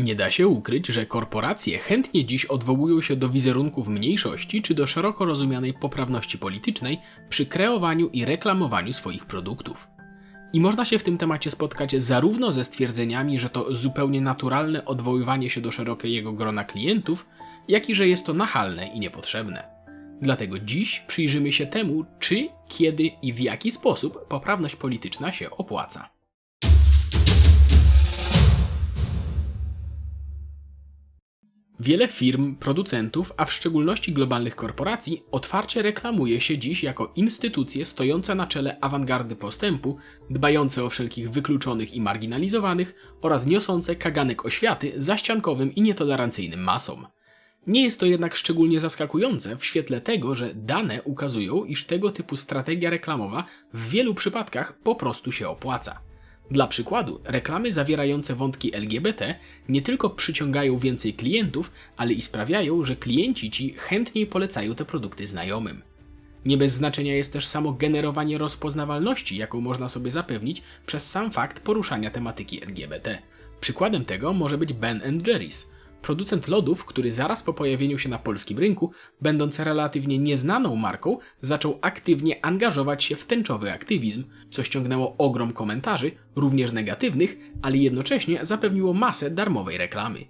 Nie da się ukryć, że korporacje chętnie dziś odwołują się do wizerunków mniejszości czy do szeroko rozumianej poprawności politycznej przy kreowaniu i reklamowaniu swoich produktów. I można się w tym temacie spotkać zarówno ze stwierdzeniami, że to zupełnie naturalne odwoływanie się do szerokiego grona klientów, jak i że jest to nachalne i niepotrzebne. Dlatego dziś przyjrzymy się temu, czy, kiedy i w jaki sposób poprawność polityczna się opłaca. Wiele firm, producentów, a w szczególności globalnych korporacji, otwarcie reklamuje się dziś jako instytucje stojące na czele awangardy postępu, dbające o wszelkich wykluczonych i marginalizowanych oraz niosące kaganek oświaty zaściankowym i nietolerancyjnym masom. Nie jest to jednak szczególnie zaskakujące w świetle tego, że dane ukazują, iż tego typu strategia reklamowa w wielu przypadkach po prostu się opłaca. Dla przykładu, reklamy zawierające wątki LGBT nie tylko przyciągają więcej klientów, ale i sprawiają, że klienci ci chętniej polecają te produkty znajomym. Nie bez znaczenia jest też samo generowanie rozpoznawalności, jaką można sobie zapewnić przez sam fakt poruszania tematyki LGBT. Przykładem tego może być Ben Jerry's, Producent lodów, który zaraz po pojawieniu się na polskim rynku, będąc relatywnie nieznaną marką, zaczął aktywnie angażować się w tęczowy aktywizm, co ściągnęło ogrom komentarzy, również negatywnych, ale jednocześnie zapewniło masę darmowej reklamy.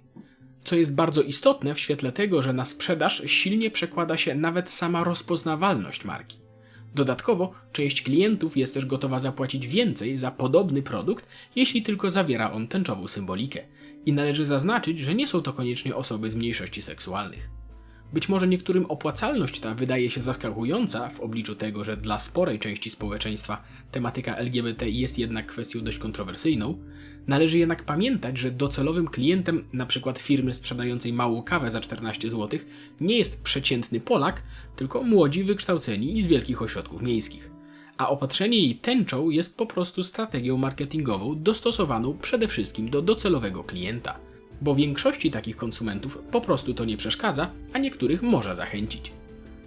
Co jest bardzo istotne w świetle tego, że na sprzedaż silnie przekłada się nawet sama rozpoznawalność marki. Dodatkowo, część klientów jest też gotowa zapłacić więcej za podobny produkt, jeśli tylko zawiera on tęczową symbolikę. I należy zaznaczyć, że nie są to koniecznie osoby z mniejszości seksualnych. Być może niektórym opłacalność ta wydaje się zaskakująca w obliczu tego, że dla sporej części społeczeństwa tematyka LGBT jest jednak kwestią dość kontrowersyjną, należy jednak pamiętać, że docelowym klientem np. firmy sprzedającej małą kawę za 14 zł nie jest przeciętny Polak, tylko młodzi wykształceni i z wielkich ośrodków miejskich a opatrzenie jej tęczą jest po prostu strategią marketingową dostosowaną przede wszystkim do docelowego klienta, bo większości takich konsumentów po prostu to nie przeszkadza, a niektórych może zachęcić.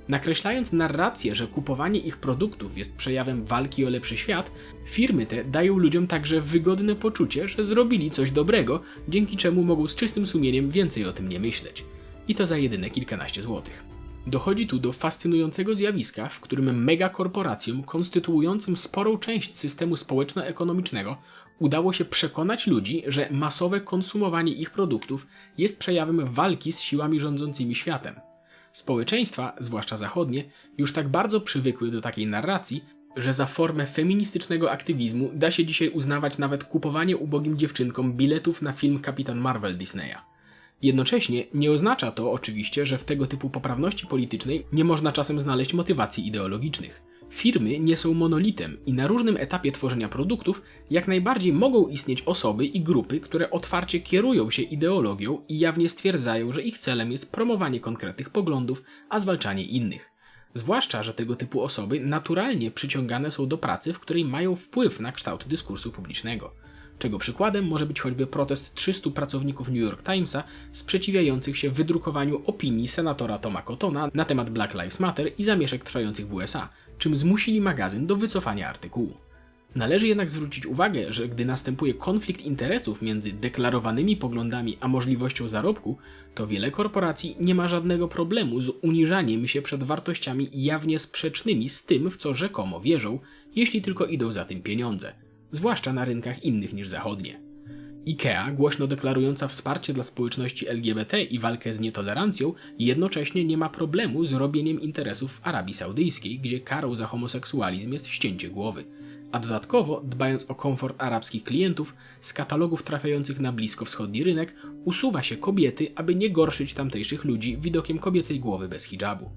Nakreślając narrację, że kupowanie ich produktów jest przejawem walki o lepszy świat, firmy te dają ludziom także wygodne poczucie, że zrobili coś dobrego, dzięki czemu mogą z czystym sumieniem więcej o tym nie myśleć. I to za jedyne kilkanaście złotych. Dochodzi tu do fascynującego zjawiska, w którym megakorporacjom konstytuującym sporą część systemu społeczno-ekonomicznego udało się przekonać ludzi, że masowe konsumowanie ich produktów jest przejawem walki z siłami rządzącymi światem. Społeczeństwa, zwłaszcza zachodnie, już tak bardzo przywykły do takiej narracji, że za formę feministycznego aktywizmu da się dzisiaj uznawać nawet kupowanie ubogim dziewczynkom biletów na film Kapitan Marvel Disneya. Jednocześnie nie oznacza to oczywiście, że w tego typu poprawności politycznej nie można czasem znaleźć motywacji ideologicznych. Firmy nie są monolitem i na różnym etapie tworzenia produktów jak najbardziej mogą istnieć osoby i grupy, które otwarcie kierują się ideologią i jawnie stwierdzają, że ich celem jest promowanie konkretnych poglądów, a zwalczanie innych. Zwłaszcza, że tego typu osoby naturalnie przyciągane są do pracy, w której mają wpływ na kształt dyskursu publicznego czego przykładem może być choćby protest 300 pracowników New York Timesa sprzeciwiających się wydrukowaniu opinii senatora Toma Cottona na temat Black Lives Matter i zamieszek trwających w USA, czym zmusili magazyn do wycofania artykułu. Należy jednak zwrócić uwagę, że gdy następuje konflikt interesów między deklarowanymi poglądami a możliwością zarobku, to wiele korporacji nie ma żadnego problemu z uniżaniem się przed wartościami jawnie sprzecznymi z tym, w co rzekomo wierzą, jeśli tylko idą za tym pieniądze zwłaszcza na rynkach innych niż zachodnie. IKEA, głośno deklarująca wsparcie dla społeczności LGBT i walkę z nietolerancją, jednocześnie nie ma problemu z robieniem interesów w Arabii Saudyjskiej, gdzie karą za homoseksualizm jest ścięcie głowy. A dodatkowo, dbając o komfort arabskich klientów, z katalogów trafiających na bliskowschodni rynek usuwa się kobiety, aby nie gorszyć tamtejszych ludzi widokiem kobiecej głowy bez hijabu.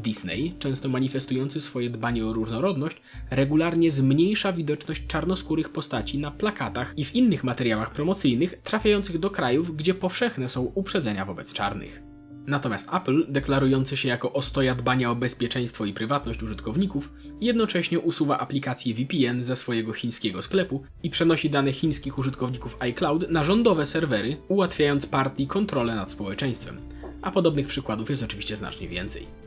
Disney, często manifestujący swoje dbanie o różnorodność, regularnie zmniejsza widoczność czarnoskórych postaci na plakatach i w innych materiałach promocyjnych trafiających do krajów, gdzie powszechne są uprzedzenia wobec czarnych. Natomiast Apple, deklarujący się jako ostoja dbania o bezpieczeństwo i prywatność użytkowników, jednocześnie usuwa aplikację VPN ze swojego chińskiego sklepu i przenosi dane chińskich użytkowników iCloud na rządowe serwery, ułatwiając partii kontrolę nad społeczeństwem. A podobnych przykładów jest oczywiście znacznie więcej.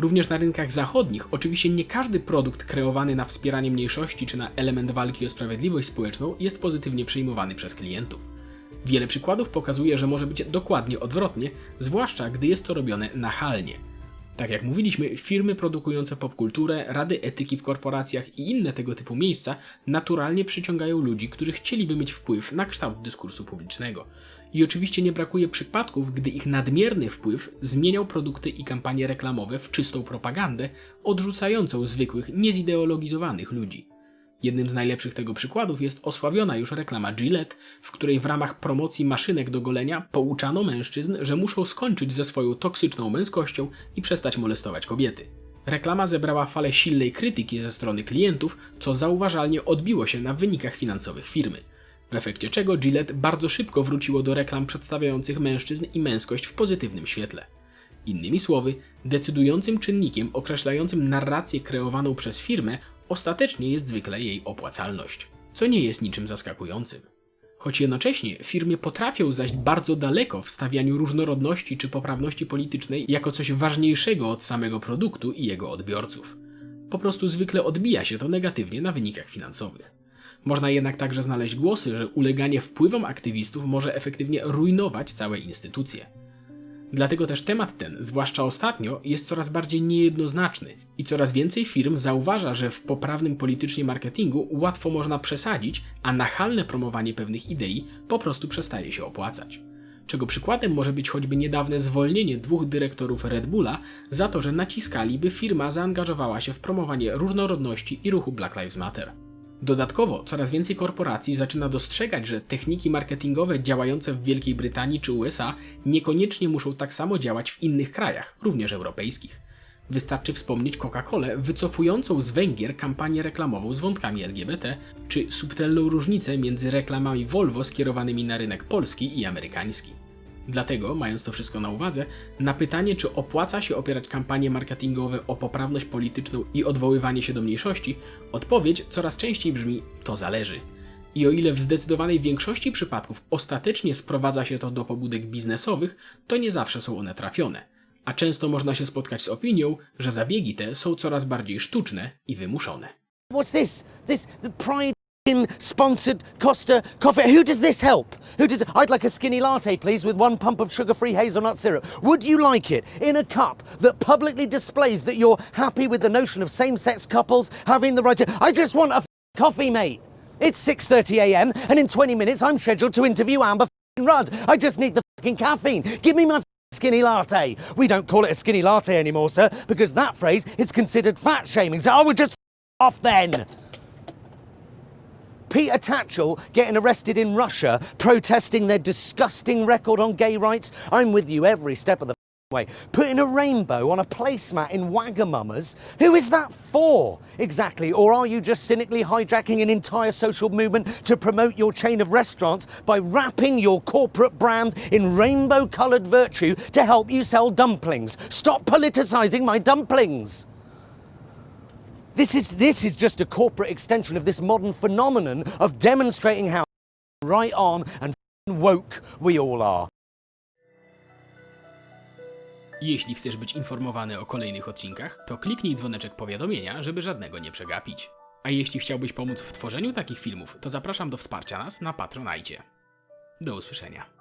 Również na rynkach zachodnich oczywiście nie każdy produkt kreowany na wspieranie mniejszości czy na element walki o sprawiedliwość społeczną jest pozytywnie przyjmowany przez klientów. Wiele przykładów pokazuje, że może być dokładnie odwrotnie, zwłaszcza gdy jest to robione nachalnie. Tak jak mówiliśmy, firmy produkujące popkulturę, rady etyki w korporacjach i inne tego typu miejsca naturalnie przyciągają ludzi, którzy chcieliby mieć wpływ na kształt dyskursu publicznego. I oczywiście nie brakuje przypadków, gdy ich nadmierny wpływ zmieniał produkty i kampanie reklamowe w czystą propagandę, odrzucającą zwykłych, niezideologizowanych ludzi. Jednym z najlepszych tego przykładów jest osławiona już reklama Gillette, w której w ramach promocji maszynek do golenia pouczano mężczyzn, że muszą skończyć ze swoją toksyczną męskością i przestać molestować kobiety. Reklama zebrała falę silnej krytyki ze strony klientów, co zauważalnie odbiło się na wynikach finansowych firmy. W efekcie czego Gillette bardzo szybko wróciło do reklam przedstawiających mężczyzn i męskość w pozytywnym świetle. Innymi słowy, decydującym czynnikiem określającym narrację kreowaną przez firmę ostatecznie jest zwykle jej opłacalność, co nie jest niczym zaskakującym. Choć jednocześnie firmy potrafią zajść bardzo daleko w stawianiu różnorodności czy poprawności politycznej jako coś ważniejszego od samego produktu i jego odbiorców. Po prostu zwykle odbija się to negatywnie na wynikach finansowych. Można jednak także znaleźć głosy, że uleganie wpływom aktywistów może efektywnie rujnować całe instytucje. Dlatego też temat ten, zwłaszcza ostatnio, jest coraz bardziej niejednoznaczny i coraz więcej firm zauważa, że w poprawnym politycznie marketingu łatwo można przesadzić, a nachalne promowanie pewnych idei po prostu przestaje się opłacać. Czego przykładem może być choćby niedawne zwolnienie dwóch dyrektorów Red Bulla za to, że naciskali, by firma zaangażowała się w promowanie różnorodności i ruchu Black Lives Matter. Dodatkowo, coraz więcej korporacji zaczyna dostrzegać, że techniki marketingowe działające w Wielkiej Brytanii czy USA niekoniecznie muszą tak samo działać w innych krajach, również europejskich. Wystarczy wspomnieć Coca-Colę wycofującą z Węgier kampanię reklamową z wątkami LGBT, czy subtelną różnicę między reklamami Volvo skierowanymi na rynek polski i amerykański. Dlatego, mając to wszystko na uwadze, na pytanie, czy opłaca się opierać kampanie marketingowe o poprawność polityczną i odwoływanie się do mniejszości, odpowiedź coraz częściej brzmi: to zależy. I o ile w zdecydowanej większości przypadków ostatecznie sprowadza się to do pobudek biznesowych, to nie zawsze są one trafione. A często można się spotkać z opinią, że zabiegi te są coraz bardziej sztuczne i wymuszone. What's this? This the Pride in sponsored Costa coffee. Who does this help? Who does? I'd like a skinny latte, please, with one pump of sugar-free hazelnut syrup. Would you like it in a cup that publicly displays that you're happy with the notion of same-sex couples having the right to? I just want a coffee, mate. It's 6:30 a.m. and in 20 minutes I'm scheduled to interview Amber Rudd. I just need the caffeine. Give me my skinny latte. We don't call it a skinny latte anymore, sir, because that phrase is considered fat shaming. So I would just off then. Peter Tatchell getting arrested in Russia, protesting their disgusting record on gay rights. I'm with you every step of the way. Putting a rainbow on a placemat in Wagamama's. Who is that for exactly? Or are you just cynically hijacking an entire social movement to promote your chain of restaurants by wrapping your corporate brand in rainbow coloured virtue to help you sell dumplings? Stop politicizing my dumplings. This is, this is just a corporate extension of this modern phenomenon of demonstrating how right on and woke we all are. Jeśli chcesz być informowany o kolejnych odcinkach, to kliknij dzwoneczek powiadomienia, żeby żadnego nie przegapić. A jeśli chciałbyś pomóc w tworzeniu takich filmów, to zapraszam do wsparcia nas na Patronajcie. Do usłyszenia.